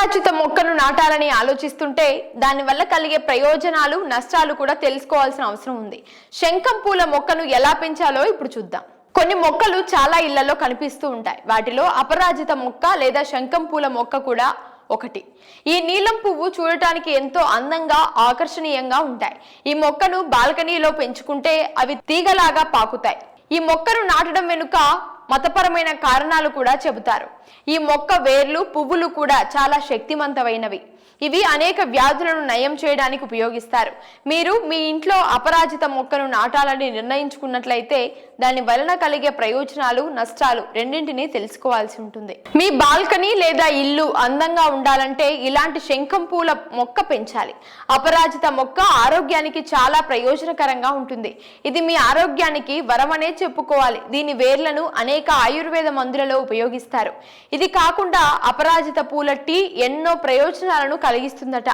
అపరాజిత మొక్కను నాటాలని ఆలోచిస్తుంటే దానివల్ల కలిగే ప్రయోజనాలు నష్టాలు కూడా తెలుసుకోవాల్సిన అవసరం ఉంది. శంఖం పూల మొక్కను ఎలా పెంచాలో ఇప్పుడు చూద్దాం. కొన్ని మొక్కలు చాలా ఇళ్ళలో కనిపిస్తూ ఉంటాయి. వాటిలో అపరాజిత మొక్క లేదా శంఖం పూల మొక్క కూడా ఒకటి. ఈ నీలం పువ్వు చూడటానికి ఎంతో అందంగా ఆకర్షణీయంగా ఉంటాయి. ఈ మొక్కను బాల్కనీలో పెంచుకుంటే అవి తీగలాగా పాకుతాయి. ఈ మొక్కను నాటడం వెనుక మతపరమైన కారణాలు కూడా చెబుతారు. ఈ మొక్క వేర్లు పువ్వులు కూడా చాలా శక్తివంతమైనవి ఇవి అనేక వ్యాధులను నయం చేయడానికి ఉపయోగిస్తారు. మీరు మీ ఇంట్లో అపరాజిత మొక్కను నాటాలని నిర్ణయించుకున్నట్లయితే దాని వలన కలిగే ప్రయోజనాలు నష్టాలు రెండింటినీ తెలుసుకోవాల్సి ఉంటుంది. మీ బాల్కనీ లేదా ఇల్లు అందంగా ఉండాలంటే ఇలాంటి శంఖం పూల మొక్క పెంచాలి. అపరాజిత మొక్క ఆరోగ్యానికి చాలా ప్రయోజనకరంగా ఉంటుంది. ఇది మీ ఆరోగ్యానికి వరమనే చెప్పుకోవాలి. దీని వేర్లను అనేక ఆయుర్వేద మందులలో ఉపయోగిస్తారు. ఇది కాకుండా అపరాజిత పూల టీ ఎన్నో ప్రయోజనాలను కలిగిస్తుందట.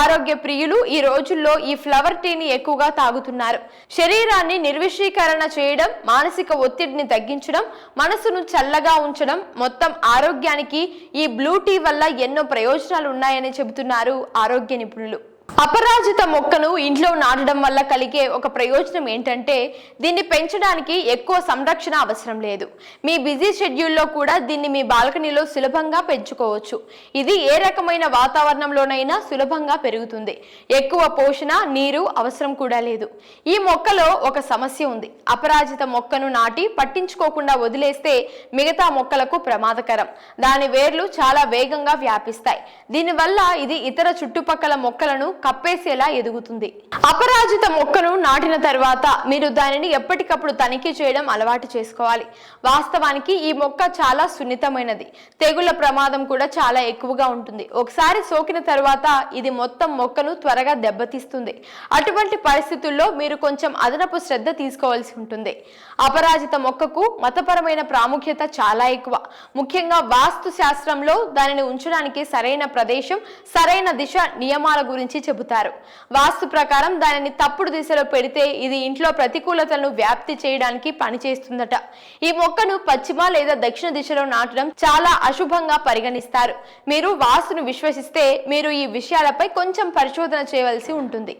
ఆరోగ్య ప్రియులు ఈ రోజుల్లో ఈ ఫ్లవర్ టీని ఎక్కువగా తాగుతున్నారు. శరీరాన్ని నిర్విషీకరణ చేయడం మానసిక ఒత్తిడిని తగ్గించడం మనసును చల్లగా ఉంచడం మొత్తం ఆరోగ్యానికి ఈ బ్లూ టీ వల్ల ఎన్నో ప్రయోజనాలు ఉన్నాయని చెబుతున్నారు ఆరోగ్య నిపుణులు. అపరాజిత మొక్కను ఇంట్లో నాటడం వల్ల కలిగే ఒక ప్రయోజనం ఏంటంటే దీన్ని పెంచడానికి ఎక్కువ సంరక్షణ అవసరం లేదు. మీ బిజీ షెడ్యూల్లో కూడా దీన్ని మీ బాల్కనీలో సులభంగా పెంచుకోవచ్చు. ఇది ఏ రకమైన వాతావరణంలోనైనా సులభంగా పెరుగుతుంది. ఎక్కువ పోషణ నీరు అవసరం కూడా లేదు. ఈ మొక్కలో ఒక సమస్య ఉంది. అపరాజిత మొక్కను నాటి పట్టించుకోకుండా వదిలేస్తే మిగతా మొక్కలకు ప్రమాదకరం. దాని వేర్లు చాలా వేగంగా వ్యాపిస్తాయి. దీనివల్ల ఇది ఇతర చుట్టుపక్కల మొక్కలను కప్పేసేలా ఎదుగుతుంది. అపరాజిత మొక్కను నాటిన తర్వాత మీరు దానిని ఎప్పటికప్పుడు తనిఖీ చేయడం అలవాటు చేసుకోవాలి. వాస్తవానికి ఈ మొక్క చాలా సున్నితమైనది. తెగుళ్ళ ప్రమాదం కూడా చాలా ఎక్కువగా ఉంటుంది. ఒకసారి సోకిన తర్వాత ఇది మొత్తం మొక్కను త్వరగా దెబ్బతీస్తుంది. అటువంటి పరిస్థితుల్లో మీరు కొంచెం అదనపు శ్రద్ధ తీసుకోవాల్సి ఉంటుంది. అపరాజిత మొక్కకు మతపరమైన ప్రాముఖ్యత చాలా ఎక్కువ. ముఖ్యంగా వాస్తు శాస్త్రంలో దానిని ఉంచడానికి సరైన ప్రదేశం సరైన దిశ నియమాల గురించి చెబుతారు. వాస్తు ప్రకారం దానిని తప్పుడు దిశలో పెడితే ఇది ఇంట్లో ప్రతికూలతలను వ్యాప్తి చేయడానికి పనిచేస్తుందట. ఈ మొక్కను పశ్చిమ లేదా దక్షిణ దిశలో నాటడం చాలా అశుభంగా పరిగణిస్తారు. మీరు వాస్తును విశ్వసిస్తే మీరు ఈ విషయాలపై కొంచెం పరిశోధన చేయవలసి ఉంటుంది.